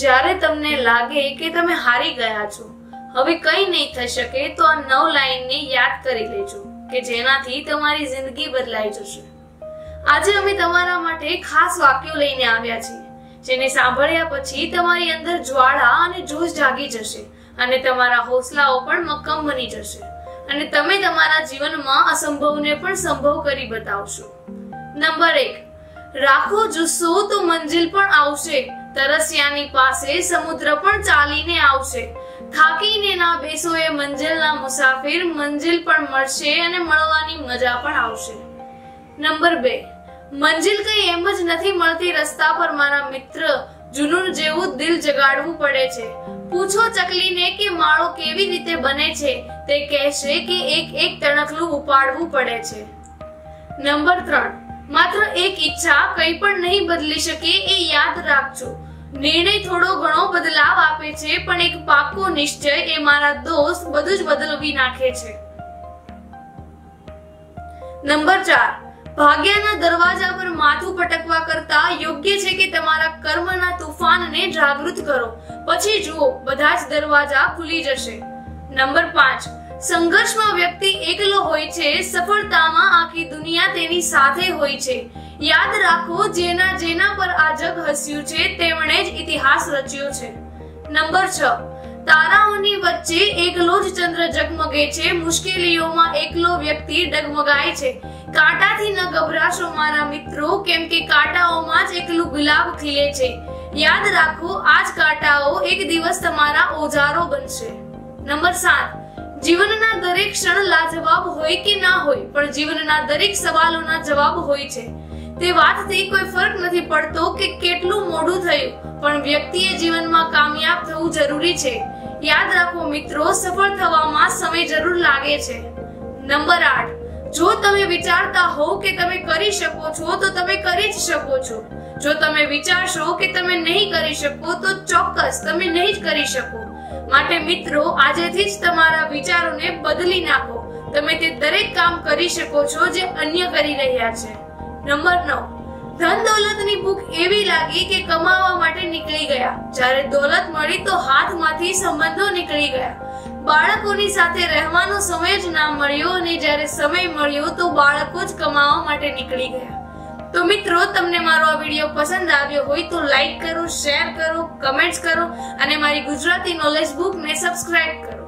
જ્યારે તમને લાગે કે તમે હારી ગયા છો, હવે કંઈ નહીં થઈ શકે તો આ નવ લાઈનને યાદ કરી લેજો, કે જેનાથી તમારી જિંદગી બદલાઈ જશે. આજે અમે તમારા માટે ખાસ વાક્યો લઈને આવ્યા છીએ, જેને સાંભળ્યા પછી તમારી અંદર જ્વાળા અને જોશ જાગી જશે અને તમારા હોસલાઓ પણ મક્કમ બની જશે અને તમે તમારા જીવનમાં અસંભવને પણ સંભવ કરી બતાવશો. નંબર એક રાખો, જુસ્સો તો મંજિલ પણ આવશે. તરસ્યાની પાસે સમુદ્ર પણ ચાલીને આવશે. થાકીને ના બેસો એ મંજિલના મુસાફિર મંજિલ પણ મળશે અને મળવાની મજા પણ આવશે. નંબર બે. મંજિલ કઈ એમ જ નથી મળતી રસ્તા પર મારા મિત્ર જુનૂન જેવું દિલ જગાડવું પડે છે. પૂછો ચકલીને કે માળો કેવી રીતે બને છે, તે કહેશે કે એક એક તણકલું ઉપાડવું પડે છે. નંબર ત્રણ. માત્ર એક ઈચ્છા કંઈ પણ નહીં બદલી શકે એ યાદ રાખજો. નિર્ણય થોડો ઘણો બદલાવ આપે છે, પણ એક પાકો નિશ્ચય એ મારા દોસ્ત બધું જ બદલવી નાખે છે. નંબર ચાર. ભાગ્યના દરવાજા પર માથું પટકવા કરતા યોગ્ય છે કે તમારા કર્મના તુફાનને જાગૃત કરો. પછી જુઓ, બધા જ દરવાજા ખુલી જશે. નંબર પાંચ. સંઘર્ષમાં વ્યક્તિ એકલો હોય છે, સફળતામાં આખી દુનિયા તેની સાથે હોય છે. યાદ રાખો, જેના જેના પર આ જગ હસ્યું છે, તેમણે જ ઇતિહાસ રચ્યો છે. નંબર છ. તારાઓની વચ્ચે એકલો જ ચંદ્ર જગમગે છે. મુશ્કેલીઓમાં એકલો વ્યક્તિ ડગમગાય છે. કાંટાથી ન ગભરાશો મારા મિત્રો, કેમ કે કાંટાઓમાં જ એકલું ગુલાબ ખીલે છે. યાદ રાખો, આજ કાંટાઓ એક દિવસ તમારા ઓજારો બનશે. નંબર સાત. જીવનના દરેક ક્ષણ લાજવાબ હોય કે ના હોય, પણ જીવનના દરેક સવાલોના જવાબ હોય છે. તે વાતથી કોઈ ફરક નથી પડતો કે કેટલું મોડું થયું, પણ વ્યક્તિએ જીવનમાં કામયાબ થવું જરૂરી છે. યાદ રાખો મિત્રો, સફળ થવામાં સમય જરૂર લાગે છે. નંબર આઠ. જો તમે વિચારતા હો કે તમે કરી શકો છો, તો તમે કરી જ શકો છો. જો તમે વિચારશો કે તમે નહીં કરી શકો, તો ચોક્કસ તમે નહીં જ કરી શકો. માટે મિત્રો, આજેથી જ તમારા વિચારોને બદલી નાખો. તમે તે દરેક કામ કરી શકો છો જે અન્ય કરી રહ્યા છે. નંબર નવ. ધન દોલતની ભૂખ એવી લાગી કે કમાવા માટે નીકળી ગયા. જ્યારે દોલત મળી તો હાથમાંથી સંબંધો નીકળી ગયા. બાળકોની સાથે રહેવાનો સમય જ ના મળ્યો અને જ્યારે સમય મળ્યો તો બાળકો જ કમાવા માટે નીકળી ગયા. તો મિત્રો, તમને મારો આ વીડિયો પસંદ આવ્યો હોય તો લાઈક કરો, શેર કરો, કમેન્ટ્સ કરો અને મારી ગુજરાતી નોલેજ બુકને સબસ્ક્રાઇબ કરો.